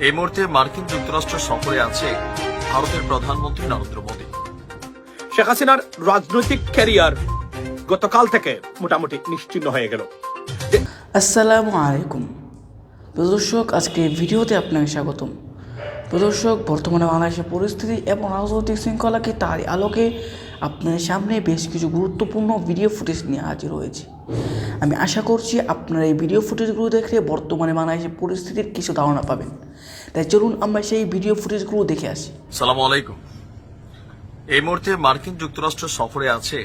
এই মুহূর্তে মার্কিন যুক্তরাষ্ট্র সফরে আছে ভারতের প্রধানমন্ত্রী নরেন্দ্র মোদী। শেখ হাসিনার রাজনৈতিক ক্যারিয়ার গতকাল থেকে মোটামুটি নিশ্চিন্ন হয়ে গেল। আসসালামু আলাইকুম। প্রদর্শক আজকে ভিডিওতে আপনাকে স্বাগতম। প্রদর্শক বর্তমানে বাংলাদেশের পরিস্থিতি এবং রাজনৈতিক শৃঙ্খলাকে তার আলোকে আপনাদের সামনে বেশ কিছু গুরুত্বপূর্ণ ভিডিও ফুটেজ নিয়ে হাজির হয়েছে। আমি আশা করছি আপনারা এই ভিডিও ফুটেজগুলো দেখে বর্তমানে বাংলাদেশের পরিস্থিতির কিছু ধারণা পাবেন। তাই চলুন আমরা সেই ভিডিও ফুটেজগুলো দেখে আসি। সালাম আলাইকুম। এই মুহূর্তে মার্কিন যুক্তরাষ্ট্র সফরে আছে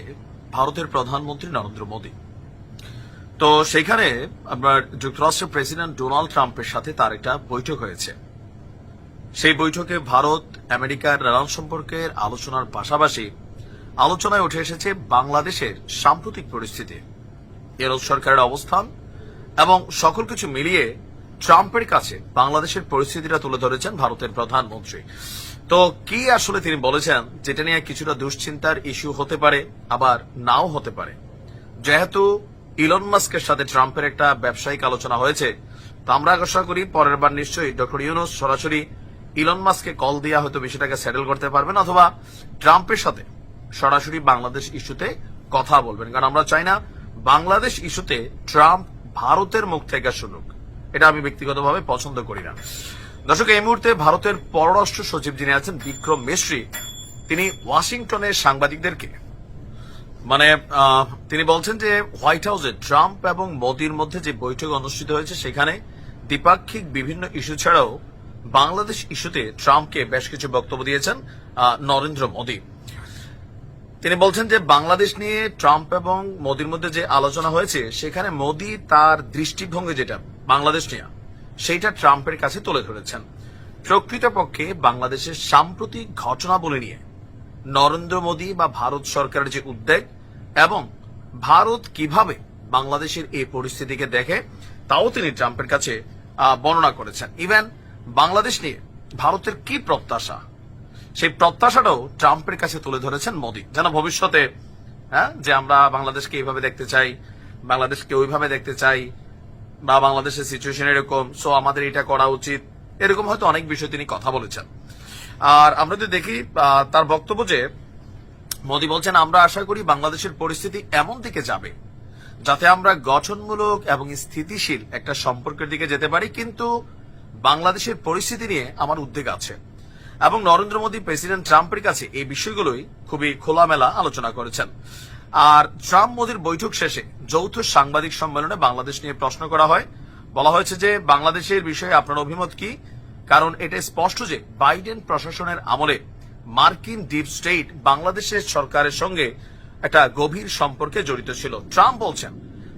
ভারতের প্রধানমন্ত্রী নরেন্দ্র মোদী। তো সেখানে আপনার যুক্তরাষ্ট্রের প্রেসিডেন্ট ডোনাল্ড ট্রাম্পের সাথে তার একটা বৈঠক হয়েছে। সেই বৈঠকে ভারত, আমেরিকার নানান সম্পর্কের আলোচনার পাশাপাশি আলোচনায় উঠে এসেছে বাংলাদেশের সাম্প্রতিক পরিস্থিতি এরল সরকারের অবস্থান এবং সকল কিছু মিলিয়ে ট্রাম্পের কাছে বাংলাদেশের পরিস্থিতিটা তুলে ধরেছেন ভারতের প্রধানমন্ত্রী। তো কি আসলে তিনি বলেছেন? যেটা নিয়ে কিছুটা দুশ্চিন্তার ইস্যু হতে পারে, আবার নাও হতে পারে। যেহেতু ইলন মাস্কের সাথে ট্রাম্পের একটা ব্যবসায়িক আলোচনা হয়েছে, তো আমরা আশা করি পরের বার নিশ্চয়ই ডক্টর ইউনুস সরাসরি ইলন মাস্ককে কল দিয়ে হয়তো বিষয়টাকে সেটেল করতে পারবেন, অথবা ট্রাম্পের সাথে সরাসরি বাংলাদেশ ইস্যুতে কথা বলবেন। কারণ আমরা চাই না বাংলাদেশ ইস্যুতে ট্রাম্প ভারতের মুখ থেকে শুনুক। এটা আমি ব্যক্তিগতভাবে পছন্দ করি না। দর্শক, এই মুহূর্তে ভারতের পররাষ্ট্র সচিব যিনি আছেন বিক্রম মিশ্রি তিনি ওয়াশিংটনের সাংবাদিকদেরকে। মানে তিনি বলছেন যে হোয়াইট হাউসে ট্রাম্প এবং মোদির মধ্যে যে বৈঠক অনুষ্ঠিত হয়েছে, সেখানে দ্বিপাক্ষিক বিভিন্ন ইস্যু ছাড়াও বাংলাদেশ ইস্যুতে ট্রাম্পকে বেশ কিছু বক্তব্য দিয়েছেন নরেন্দ্র মোদী। তিনি বলছেন যে বাংলাদেশ নিয়ে ট্রাম্প এবং মোদির মধ্যে যে আলোচনা হয়েছে, সেখানে মোদি তার দৃষ্টিভঙ্গি যেটা বাংলাদেশ নিয়ে, সেইটা ট্রাম্পের কাছে তুলে ধরেছেন। প্রকৃতপক্ষে বাংলাদেশের সাম্প্রতিক ঘটনাবলী নিয়ে নরেন্দ্র মোদী বা ভারত সরকারের যে উদ্বেগ এবং ভারত কীভাবে বাংলাদেশের এই পরিস্থিতিকে দেখে, তাও তিনি ট্রাম্পের কাছে বর্ণনা করেছেন। ইভেন বাংলাদেশ নিয়ে ভারতের কি প্রত্যাশা? সেই প্রত্যাশাটাও ট্রাম্পের কাছে তুলে ধরেছেন মোদী। যেন ভবিষ্যতে হ্যাঁ যে আমরা বাংলাদেশকে এইভাবে দেখতে চাই, বাংলাদেশকে ওইভাবে দেখতে চাই, বা বাংলাদেশের সিচুয়েশন এরকম সো আমাদের এটা করা উচিত, এরকম হয়তো অনেক বিষয় তিনি কথা বলেছেন। আর আমরা যদি দেখি তার বক্তব্য যে, মোদী বলছেন, আমরা আশা করি বাংলাদেশের পরিস্থিতি এমন দিকে যাবে, যাতে আমরা গঠনমূলক এবং স্থিতিশীল একটা সম্পর্কের দিকে যেতে পারি, কিন্তু বাংলাদেশের পরিস্থিতি নিয়ে আমার উদ্বেগ আছে। এবং নরেন্দ্র মোদী প্রেসিডেন্ট ট্রাম্পের কাছে এই বিষয়গুলোই খুবই খোলামেলা আলোচনা করেছেন। আর ট্রাম্প মোদীর বৈঠক শেষে যৌথ সাংবাদিক সম্মেলনে বাংলাদেশ নিয়ে প্রশ্ন করা হয়। বলা হয়েছে যে, বাংলাদেশের বিষয়ে আপনার অভিমত কি? কারণ এটা স্পষ্ট যে, বাইডেন প্রশাসনের আমলে মার্কিন ডিপ স্টেট বাংলাদেশের সরকারের সঙ্গে একটা গভীর সম্পর্কে জড়িত ছিল। ট্রাম্প বলছেন,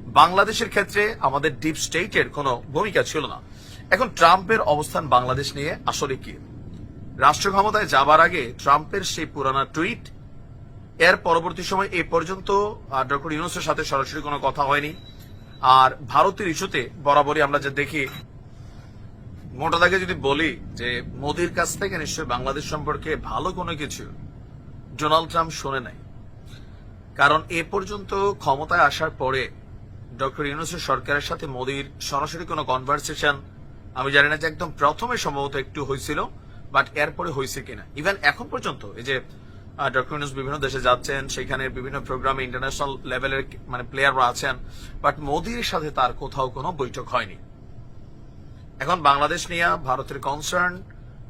বাংলাদেশের ক্ষেত্রে আমাদের ডিপ স্টেটের কোনো ভূমিকা ছিল না। এখন ট্রাম্পের অবস্থান বাংলাদেশ নিয়ে আসলে কি? রাষ্ট্র ক্ষমতায় যাবার আগে ট্রাম্পের সেই পুরানা টুইট, এর পরবর্তী সময় এ পর্যন্ত ডক্টর ইউনুসের সাথে সরাসরি কোনো কথা হয়নি। আর ভারতের ইস্যুতে বরাবরই আমরা যে দেখি, মোটা দাগে যদি বলি যে মোদির কাছ থেকে নিশ্চয়ই বাংলাদেশ সম্পর্কে ভালো কোনো কিছু ডোনাল্ড ট্রাম্প শুনে নাই। কারণ এ পর্যন্ত ক্ষমতায় আসার পরে ডক্টর ইউনুসের সরকারের সাথে মোদির সরাসরি কোনো কনভারসেশন আমি জানি না যে একদম প্রথমে সম্ভবত একটু হয়েছিল বাট এরপরে হয়েছে কিনা? ইভেন এখন পর্যন্ত, এই যে ডক্টর বিভিন্ন দেশে যাচ্ছেন, সেখানে বিভিন্ন প্রোগ্রামে ইন্টারন্যাশনাল লেভেলের মানে প্লেয়াররা আছেন বাট মোদির সাথে তার কোথাও কোনো বৈঠক হয়নি। এখন বাংলাদেশ নিয়ে ভারতের কনসার্ন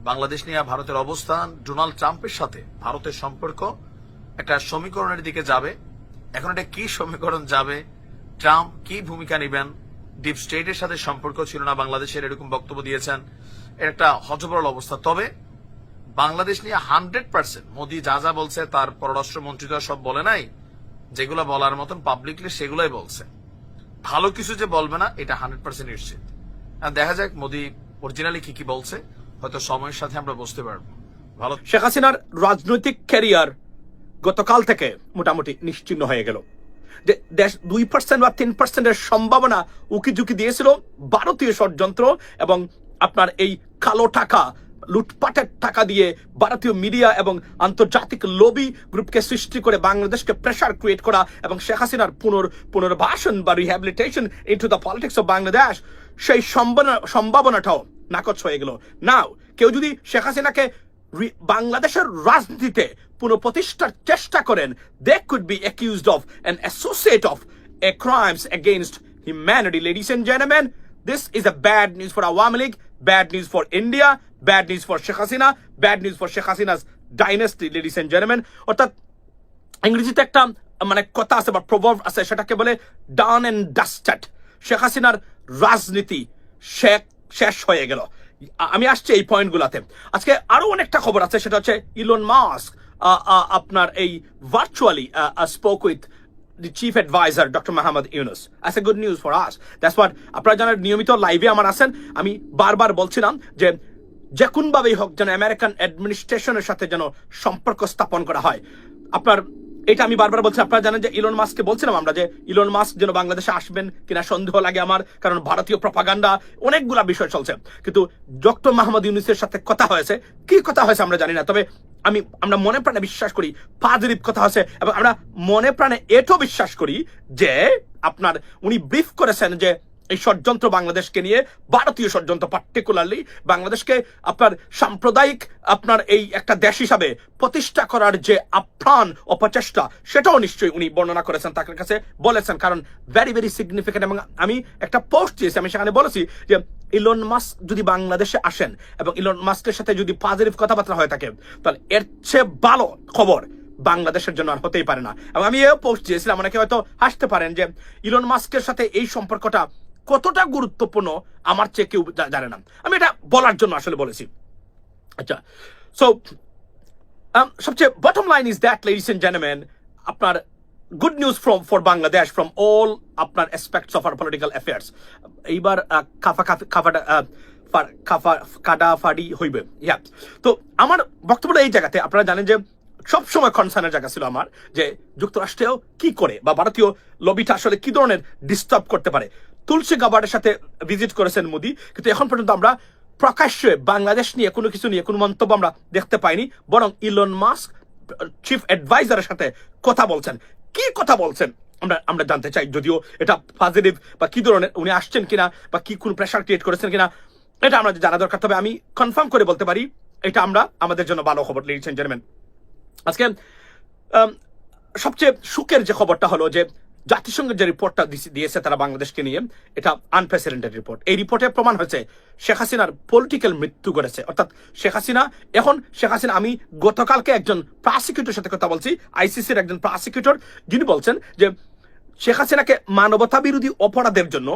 বাংলাদেশ নিয়ে ভারতের অবস্থান ডোনাল্ড ট্রাম্পের সাথে ভারতের সম্পর্ক একটা সমীকরণের দিকে যাবে। এখন এটা কি সমীকরণ যাবে? ট্রাম্প কি ভূমিকা নেবেন? ডিপ স্টেটের সাথে সম্পর্ক ছিল না, বাংলাদেশের এরকম বক্তব্য দিয়েছেন। একটা হজবরল অবস্থা। তবে বাংলাদেশ নিয়ে হান্ড্রেড পার্সেন্ট, মোদী যা যা বলছে, তার পররাষ্ট্রমন্ত্রী তো সব বলে নাই। যেগুলো বলার মতন পাবলিকলি সেগুলোই বলছে। ভালো কিছু যে বলবে না, এটা হান্ড্রেড পার্সেন্ট নিশ্চিত। দেখা যাক, মোদী অরিজিনালি কি কি বলছে, হয়তো সময়ের সাথে আমরা বুঝতে পারব। ভালো শেখ হাসিনার রাজনৈতিক ক্যারিয়ার গতকাল থেকে মোটামুটি নিশ্চিন্ন হয়ে গেল। যে দেশ দুই পার্সেন্ট বা তিন পার্সেন্টের সম্ভাবনা উকি ঝুঁকি দিয়েছিল ভারতীয় ষড়যন্ত্র এবং আপনার এই কালো টাকা, লুটপাটের টাকা দিয়ে ভারতীয় মিডিয়া এবং আন্তর্জাতিক লবি গ্রুপকে সৃষ্টি করে বাংলাদেশকে প্রেশার ক্রিয়েট করা এবং শেখ হাসিনার পুনর, পুনর্বাসন বা rehabilitation into the politics of Bangladesh সেই সম্ভাবনা, সম্ভাবনাটাও নাকচ হয়ে গেল। নাও কেউ যদি শেখ হাসিনাকে বাংলাদেশের রাজনীতিতে পুনঃপ্রতিষ্ঠার চেষ্টা করেন they could be accused of an associate of a crimes against humanity. Ladies and gentlemen, this is a bad news for Awami League. Bad news for India, bad news for Sheikh Hasina, bad news for Sheikh Hasina's dynasty, ladies and gentlemen. অর্থাৎ ইংরেজিতে একটা মানে কথা আছে বা প্রভাব আছে, সেটাকে বলে ডান এন্ড ডাস্টেড শেখ হাসিনার রাজনীতি শেখ, শেষ হয়ে গেল। আমি আসছি এই পয়েন্টগুলোতে। আজকে আরও অনেকটা খবর আছে, সেটা হচ্ছে ইলন মাস্ক আপনার এই virtually spoke with the chief adviser doctor Mahmud Yunus as a good news for us that's what আপনারা জানেন নিয়মিত লাইভে আমার আছেন আমি বারবার বলছিলাম যে যে কোনভাবেই হোক যেন আমেরিকান অ্যাডমিনিস্ট্রেশনের সাথে যেন সম্পর্ক স্থাপন করা হয় আপনার এটা আমি বারবার বলছি আপনারা জানেন যে ইলন মাস্ককে বলছিলাম আমরা যে ইলন মাস্ক যেন বাংলাদেশে আসবেন কিনা সন্দেহ লাগে আমার কারণ ভারতীয় প্রপাগান্ডা অনেকগুলা বিষয় চলছে কিন্তু ডক্টর মাহমুদ ইউনুসের সাথে কথা হয়েছে কি কথা হয়েছে আমরা জানি না তবে আমি, আমরা মনে প্রাণে বিশ্বাস করি পজিটিভ কথা আছে এবং আমরা মনে প্রাণে এটাও বিশ্বাস করি যে আপনার উনি ব্রিফ করেছেন যে এই ষড়যন্ত্র বাংলাদেশকে নিয়ে, ভারতীয় ষড়যন্ত্র পার্টিকুলারলি বাংলাদেশকে আপনার সাম্প্রদায়িক, আপনার এই একটা দেশ হিসাবে প্রতিষ্ঠা করার যে আপ্রাণ অপচেষ্টা, সেটাও নিশ্চয়ই উনি বর্ণনা করেছেন তার কাছে বলেছেন, কারণ ভেরি ভেরি সিগনিফিকেন্ট এবং আমি একটা পোস্ট দিয়েছি, আমি সেখানে বলেছি যে ইলন মাস্ক যদি বাংলাদেশে আসেন এবং ইলন মাস্কের সাথে যদি পজিটিভ কথাবার্তা হয়ে থাকে তাহলে এর চেয়ে ভালো খবর বাংলাদেশের জন্য আর হতেই পারে না। এবং আমি এও পোস্ট দিয়েছিলাম, অনেকে হয়তো হাসতে পারেন যে ইলন মাস্কের সাথে এই সম্পর্কটা কতটা গুরুত্বপূর্ণ আমার চেয়ে কেউ জানে না। আমি এটা বলার জন্য আসলে বলেছি। আচ্ছা সো সবচেয়ে bottom line is that ladies and gentleman আপনার good news from for Bangladesh from all আপনার aspects of our political affairs এইবার কাফা কাফি, কাফাটা কাফা কাডাফাডি হইবে। ইয়া তো আমার বক্তব্যটা এই জায়গাতে, আপনারা জানেন যে সবসময় কনসার্নের জায়গা ছিল আমার যে যুক্তরাষ্ট্রেও কি করে বা ভারতীয় লবিটা আসলে কি ধরনের ডিস্টার্ব করতে পারে। তুলসী গাবার্ডের সাথে ভিজিট করেছেন মোদি, কিন্তু এখন পর্যন্ত আমরা প্রকাশ্যে বাংলাদেশ নিয়ে কোনো কিছু নিয়ে কোনো মন্তব্য আমরা দেখতে পাইনি, বরং ইলন মাস্ক চিফ অ্যাডভাইজারের সাথে কথা বলছেন। কি কথা বলছেন? আমরা আমরা জানতে চাই যদিও এটা পজিটিভ বা কি ধরনের উনি আসছেন কিনা বা কি কোন প্রেশার ক্রিয়েট করেছেন কিনা, এটা আমরা জানা দরকার। তবে আমি কনফার্ম করে বলতে পারি, এটা আমরা আমাদের জন্য ভালো খবর লিখেছেন এন্ড আজকে সবচেয়ে সুখের যে খবরটা হলো যে জাতিসংঘের যে রিপোর্টটা দিয়েছে তারা বাংলাদেশকে নিয়ে এটা আনপ্রেসিডেন্টেড রিপোর্ট এই রিপোর্টে প্রমাণ হয়েছে শেখ হাসিনার পলিটিক্যাল মৃত্যু করেছে অর্থাৎ শেখ হাসিনা এখন শেখ হাসিনা আমি গতকালকে একজন প্রসিকিউটর সাথে কথা বলছি আইসিসির একজন প্রসিকিউটর যিনি বলছেন যে শেখ হাসিনাকে মানবতা বিরোধী অপরাধের জন্য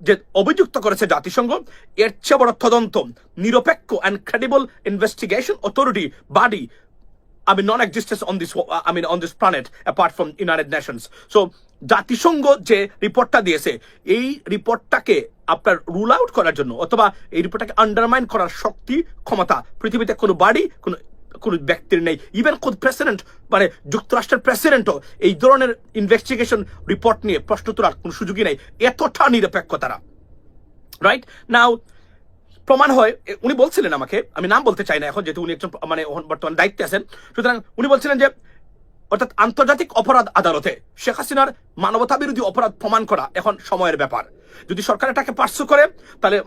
যে অভিযুক্ত করেছে জাতিসংঘ এর চেয়ে বড় তদন্ত নিরপেক্ষ and credible investigation authority body I mean, non-existence on this, uh, I mean, on this planet apart from United Nations. জাতিসংঘ যে রিপোর্টটা দিয়েছে, এই রিপোর্টটাকে আপনার রুল আউট করার জন্য অথবা এই রিপোর্টটাকে আন্ডারমাইন করার শক্তি, ক্ষমতা পৃথিবীতে কোনো বাড়ি, কোনো কোনো ব্যক্তির নেই। ইভেন খোদ প্রেসিডেন্ট মানে যুক্তরাষ্ট্রের প্রেসিডেন্টও এই ধরনের ইনভেস্টিগেশন রিপোর্ট নিয়ে প্রশ্ন তোলার কোনো সুযোগই নেই। এতটা নিরপেক্ষ তারা। রাইট নাও প্রমাণ হয় উনি বলছিলেন আমাকে, আমি নাম বলতে চাই না এখন, যেহেতু উনি একজন মানে বর্তমান দায়িত্বে আছেন। সুতরাং উনি বলছিলেন যে অর্থাৎ আন্তর্জাতিক অপরাধ আদালতে শেখ হাসিনার মানবতা বিরোধী অপরাধ প্রমাণ করা এখন সময়ের ব্যাপার। যদি সরকার এটাকে পার্সু করে, তাহলে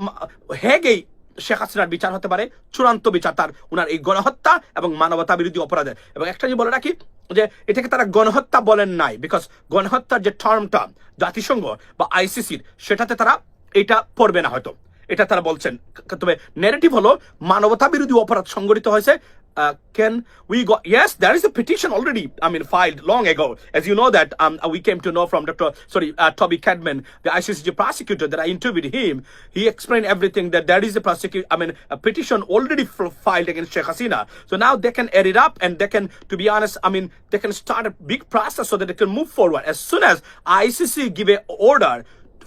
হেগেই শেখ হাসিনার বিচার হতে পারে, চূড়ান্ত বিচার তার, উনার এই গণহত্যা এবং মানবতা বিরোধী অপরাধে এবং একটা জিনিস বলে রাখি, যে এটাকে তারা গণহত্যা বলেন নাই বিকজ গণহত্যার যে টার্মটা জাতিসংঘ বা আইসিসির সেটাতে তারা এটা পড়বে না হয়তো। এটা তারা বলছেন। তবে নেগেটিভ হলো মানবতা বিরোধী অপরাধ সংগঠিত হয়েছে uh, can we go? Yes, there is a petition already. I mean, filed long ago. As you know that um, we came to know from Dr. Sorry, uh, Toby Cadman, the ICC prosecutor that I interviewed him. He explained everything that there is a prosecute. I mean, a petition already filed against Sheikh Hasina. So now they can add it up and they can, to be honest, I mean, they can start a big process so that they can move forward. As soon as ICC give an order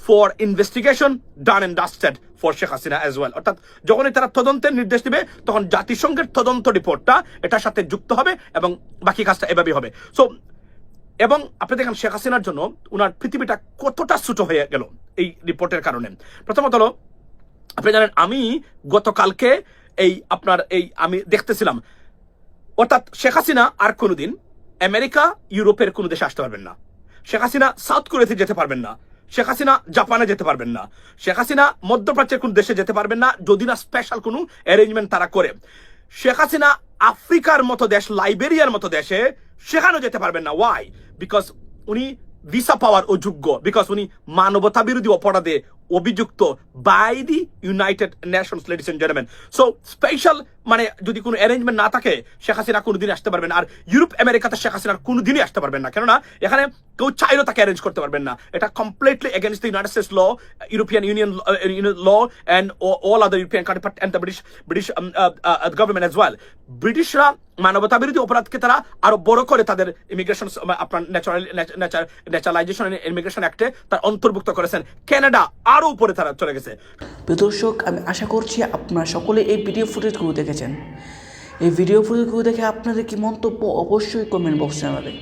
for investigation done and dusted for Sheikh Hasina as well. অর্থাৎ যখনই তারা তদন্তের নির্দেশ দিবে, তখন জাতিসংঘের তদন্ত রিপোর্টটা এটার সাথে যুক্ত হবে এবং বাকি কাজটা এভাবেই হবে। সো এবং আপনি দেখেন শেখ হাসিনার জন্য উনার পৃথিবীটা কতটা ছোট হয়ে গেল এই রিপোর্টের কারণে। প্রথমত হলো, আপনি জানেন আমি গতকালকে এই আপনার এই আমি দেখতেছিলাম, অর্থাৎ শেখ হাসিনা আর কোনোদিন আমেরিকা, ইউরোপের কোনো দেশে আসতে পারবেন না। শেখ হাসিনা সাউথ কোরিয়াতে যেতে পারবেন না। শেখ হাসিনা জাপানে যেতে পারবেন না। শেখ হাসিনা মধ্যপ্রাচ্যের কোন দেশে যেতে পারবেন না, যদি না স্পেশাল কোনো অ্যারেঞ্জমেন্ট তারা করে। শেখ হাসিনা আফ্রিকার মতো দেশ লাইবেরিয়ার মতো দেশে সেখানেও যেতে পারবেন না। ওয়াই বিকজ উনি ভিসা পাওয়ার অযোগ্য। বিকজ উনি মানবতা বিরোধী অপরাধে অভিযুক্ত by the United Nations ladies and gentleman so special মানে যদি কোনো অ্যারেঞ্জমেন্ট না থাকে, শেখ হাসিনা কোনোদিন আসতে পারবেন আর ইউরোপ, আমেরিকাতে শেখ হাসিনার কোনোদিনই আসতে পারবেন না। কেননা, এখানে কেউ চাইলেও তাকে অ্যারেঞ্জ করতে পারবেন না। এটা completely against the United States law European Union law and all other European country and the British British government as well ব্রিটিশরা মানবতা বিরোধী অপরাধকে তারা আরও বড় করে তাদের ইমিগ্রেশন আপনার ন্যাচারাল ন্যাচারালাইজেশন ইমিগ্রেশন অ্যাক্টে তার অন্তর্ভুক্ত করেছেন। কানাডা আরও উপরে তারা চলে গেছে। দর্শক, আমি আশা করছি আপনারা সকলে এই ভিডিও ফুটেজগুলো দেখেছেন। এই ভিডিও ফুটেজগুলো দেখে আপনাদের কি মন্তব্য অবশ্যই কমেন্ট বক্সে জানাবেন।